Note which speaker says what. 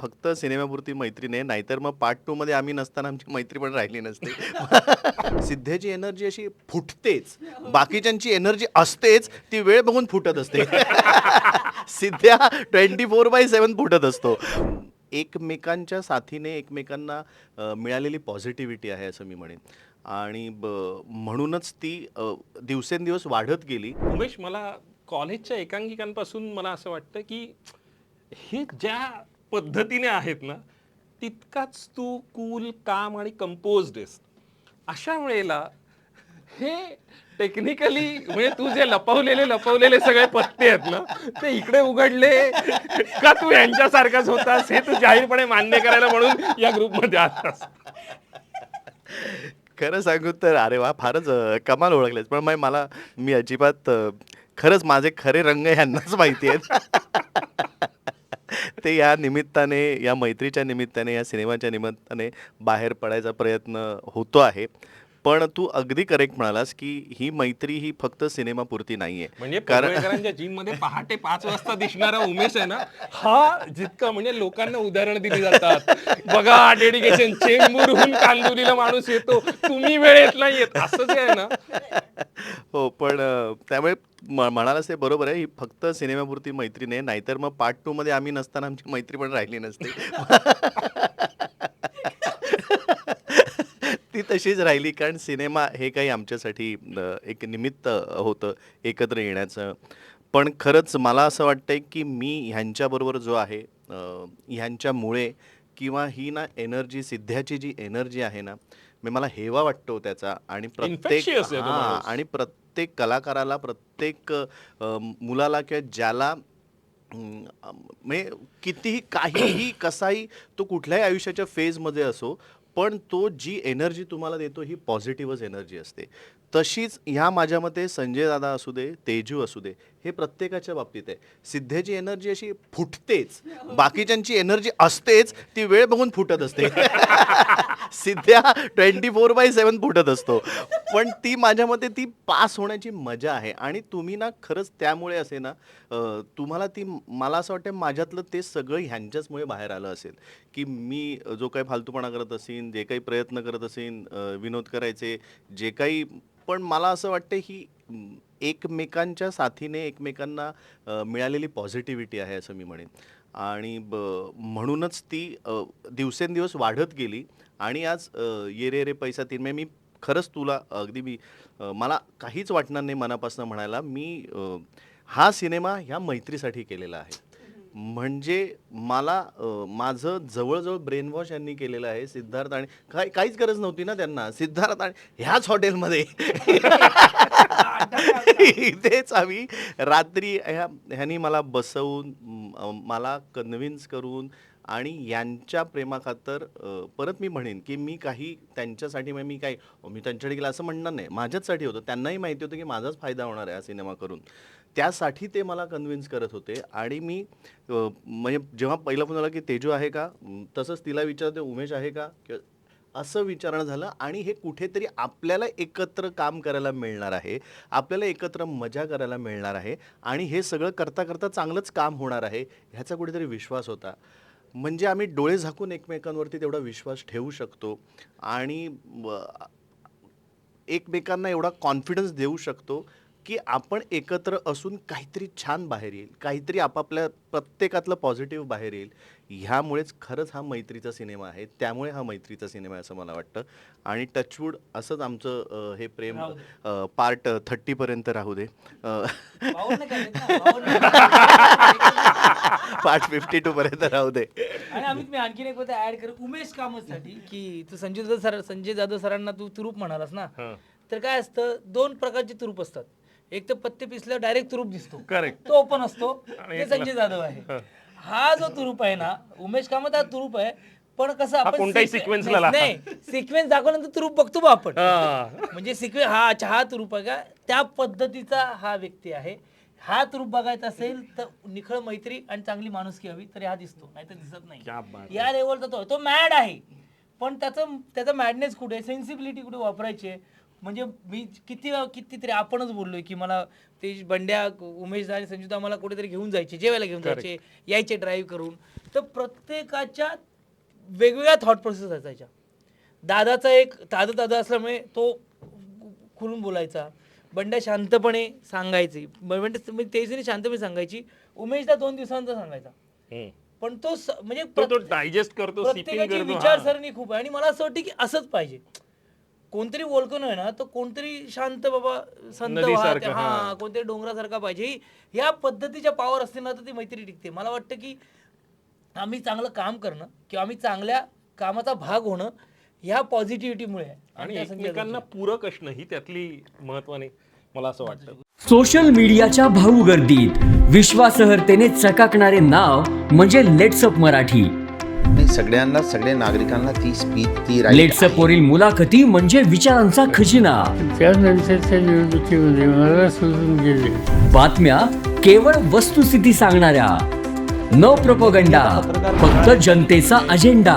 Speaker 1: फक्त सिनेमापुरती मैत्री नाही नाहीतर मग पार्ट टू मध्ये आम्ही नसताना आमची मैत्री पण राहिली नसते. सिद्ध्याची एनर्जी अशी फुटतेच. बाकीच्यांची एनर्जी असतेच ती वेळ बघून फुटत असते. Siddhya twenty four by seven फुटत असतो. एकमेकांच्या साथीने एकमेकांना मिळालेली पॉझिटिव्हिटी आहे असं मी म्हणेन. आणि ब- म्हणूनच ती दिवसेंदिवस वाढत गेली.
Speaker 2: उमेश मला कॉलेजच्या एकांकिकांपासून मला असं वाटतं की हे ज्या पद्धतीने आहेत ना तितकाच तू कूल काम आणि कंपोज आहेस. अशा वेळेला हे टेक्निकली म्हणजे तू जे लपवलेले लपवलेले सगळे पत्ते आहेत ना ते इकडे उघडले का तू यांच्यासारखाच होतास हे तू जाहीरपणे मान्य करायला म्हणून या ग्रुपमध्ये आलास.
Speaker 1: खरं सांगू तर अरे वा फारच कमाल ओळखलेस. पण मला मी अजिबात खरंच माझे खरे रंग ह्यांनाच माहिती आहेत. ते या निमित्ताने या मैत्रीच्या निमित्ताने या सिनेमाच्या निमित्ताने बाहेर पडायचा प्रयत्न होतो आहे. पण तू अगदी करेक्ट म्हणालास की ही मैत्री ही फक्त सिनेमापुरती नाहीये.
Speaker 2: म्हणजे पडवेकरांच्या जिममध्ये पहाटे पाच वाजता दिसणारा उमेश आहे ना हा जितका म्हणजे लोकांना उदाहरण दिली जातात. बघा डेडिकेशन चेंबूरहून कांदुलीला माणूस येतो. तुम्ही वेळेत नाही येत. असं जे आहे ना.
Speaker 1: हो पण त्यामुळे म- म्हणालास ते बरोबर आहे. ही फक्त सिनेमापुरती मैत्री नाही नाहीतर मग पार्ट टू मध्ये आम्ही नसताना आमची मैत्री पण राहिली नसते. ती तशीच राहिली कारण सिनेमा हे काही आमच्यासाठी एक निमित्त होतं एकत्र येण्याचं. पण खरंच मला असं वाटतंय की मी ह्यांच्याबरोबर जो आहे ह्यांच्यामुळे किंवा ही ना एनर्जी सिद्ध्याची जी एनर्जी आहे ना मी मला हेवा वाटतो त्याचा आणि प्रत्येक
Speaker 2: Infectious आहे तो
Speaker 1: हां,
Speaker 2: माणूस.
Speaker 1: आणि प्रत्येक कलाकाराला प्रत्येक अ, मुलाला किंवा ज्याला म्हणजे कितीही काहीही कसाही तो कुठल्याही आयुष्याच्या फेजमध्ये असो पण तो जी एनर्जी तुम्हाला देतो ही पॉझिटिव्हच एनर्जी असते तशीच ह्या माझ्या मते संजय दादा असू दे तेजू असू दे हे प्रत्येकाच्या बाबतीत आहे. सिद्धेची एनर्जी अशी फुटतेच. बाकीच्यांची एनर्जी असतेच ती वेळ बघून फुटत असते. Siddhya twenty four by seven फुटत असतो. पण ती माझ्या मते ती पास होण्याची मजा आहे. आणि तुम्ही ना खरंच त्यामुळे असे ना तुम्हाला ती मला असं वाटतं माझ्यातलं ते सगळं ह्यांच्याचमुळे बाहेर आलं असेल. की मी जो काही फालतूपणा करत असेन जे काही प्रयत्न करत असेन विनोद करायचे जे काही पण मला असं वाटतं ही एकमेकांच्या साथीने एकमेकांना मिळालेली पॉझिटिव्हिटी आहे असं मी म्हणेन. आणि ब म्हणूनच ती दिवसेंदिवस वाढत गेली. आणि आज ये रे रे पैसा तीन मी खरंच तुला अगदी मी मला काहीच वाटणार नाही मनापासून म्हणायला. मी हा सिनेमा ह्या मैत्रीसाठी केलेला आहे. म्हणजे मला अ, माझं जवळजवळ ब्रेनवॉश यांनी केलेलं आहे सिद्धार्थ आणि काय काहीच गरज नव्हती ना त्यांना. सिद्धार्थ आणि ह्याच हॉटेलमध्ये. इथेच आम्ही रात्री ह्या ह्यांनी मला बसवून म, मला कन्व्हिन्स करून आणि यांच्या प्रेमाखातर अ, परत मी म्हणेन की मी काही त्यांच्यासाठी म्हणजे मी काही मी त्यांच्याकडे गेलं असं म्हणणार नाही. माझ्याचसाठी होतं. त्यांनाही माहिती होतं की माझाच फायदा होणार आहे हा सिनेमा करून. त्यासाठी ते मला कन्व्हिन्स करत होते आणि मी अ, म्हणजे जेव्हा पहिला फोन आला की तेजू आहे का? म, तसंच तिला विचारते उमेश आहे का? किंवा असं विचारणं झालं आणि हे कुठेतरी आपल्याला एकत्र काम करायला मिळणार आहे. आपल्याला एकत्र मजा करायला मिळणार आहे. आणि हे सगळं करता करता चांगलंच काम होणार आहे. ह्याचा कुठेतरी विश्वास होता. म्हणजे आम्ही डोळे झाकून एकमेकांवरती तेवढा विश्वास ठेवू शकतो आणि एकमेकांना एवढा कॉन्फिडन्स देऊ शकतो की आपण एकत्र असून काहीतरी छान बाहेर येईल काहीतरी आपापल्या प्रत्येकातलं पॉझिटिव्ह बाहेर येईल. ह्यामुळेच खरंच हा मैत्रीचा सिनेमा आहे त्यामुळे हा मैत्रीचा सिनेमा आहे असं मला वाटतं. आणि टचवूड असंच आमचं हे प्रेम पार्ट थर्टीपर्यंत राहू दे. पार्ट फिफ्टी टूपर्यंत राहू दे.
Speaker 3: आणि अमित मी आणखीन एक ऍड करू. उमेश कामतसाठी की तू संजय जाधव सर संजय जाधव सरांना तू तुरूप म्हणालास ना तर काय असतं दोन प्रकारचे तुरूप असतात. एक तर पत्ते पिसल्यावर डायरेक्ट तुरूप दिसतो.
Speaker 2: करेक्ट
Speaker 3: तो ओपन असतो. ते संजय जाधव आहे. हा. जो तुरूप आहे ना उमेश कामत हा तुरूप आहे पण कसं आपण
Speaker 2: कोणत्याही
Speaker 3: sequen-
Speaker 2: sequence ला
Speaker 3: नाही सिक्वेन्स दाखवल्यानंतर तुरूप बघतो बा आपण.
Speaker 2: हा.
Speaker 3: म्हणजे सिक्वेन्स हा अच्छा हा तुरूप आहे का? त्या पद्धतीचा हा व्यक्ती आहे. हा तुरूप बघायचा असेल तर निखळ मैत्री आणि चांगली माणुसकी हवी तर हा दिसतो नाही तर दिसत नाही. या लेवलचा तो तो मॅड आहे. पण त्याचं त्याचा मॅडनेस कुठे? सेन्सिबिलिटी कुठे वापरायची म्हणजे मी किती कितीतरी आपणच बोललोय की मला ते बंड्या उमेश आणि संयुक्ता मला कुठेतरी घेऊन जायचे जेवायला घेऊन जायचे यायचे ड्राईव्ह करून. तर प्रत्येकाच्या वेगवेगळ्या थॉट प्रोसेस असायच्या. दादाचा एक दादा दादा असल्यामुळे तो खुलून बोलायचा. बंड्या शांतपणे सांगायची. म्हणजे तेजने शांतपणे सांगायची. उमेशदा दोन दिवसांचा सांगायचा. पण तो म्हणजे
Speaker 2: डायजेस्ट करतो
Speaker 3: प्रत्येकाची. विचारसरणी खूप आहे. आणि मला असं वाटतं की असंच पाहिजे. कोणतरी बोलकं आहे ना तर कोणतरी शांत बाबा संत हा. कोणतरी डोंगरासारखा पाहिजे. या पद्धतीच्या पावर असते ना तर ती मैत्री टिकते. मला वाटतं की आम्ही चांगलं काम करणं किंवा आम्ही चांगल्या कामाचा भाग होणं ह्या पॉझिटिव्हिटीमुळे
Speaker 2: आणि एकमेकांना पूरक असणं ही त्यातली महत्वाने मला असं वाटतं.
Speaker 4: सोशल मीडियाच्या भाऊ गर्दीत विश्वासार्हतेने चकाकणारे नाव म्हणजे लेट्सअप मराठी.
Speaker 5: नाही सगळ्यांना सगळ्या नागरिकांना ती स्पीच ती
Speaker 4: लेट्सअप. वरील मुलाखती म्हणजे विचारांचा खजिना.
Speaker 6: त्यानंतरच्या निवडणुकीमध्ये मला सोडून गेले.
Speaker 4: बातम्या केवळ वस्तुस्थिती सांगणाऱ्या. न प्रपोगंडा फक्त जनतेचा अजेंडा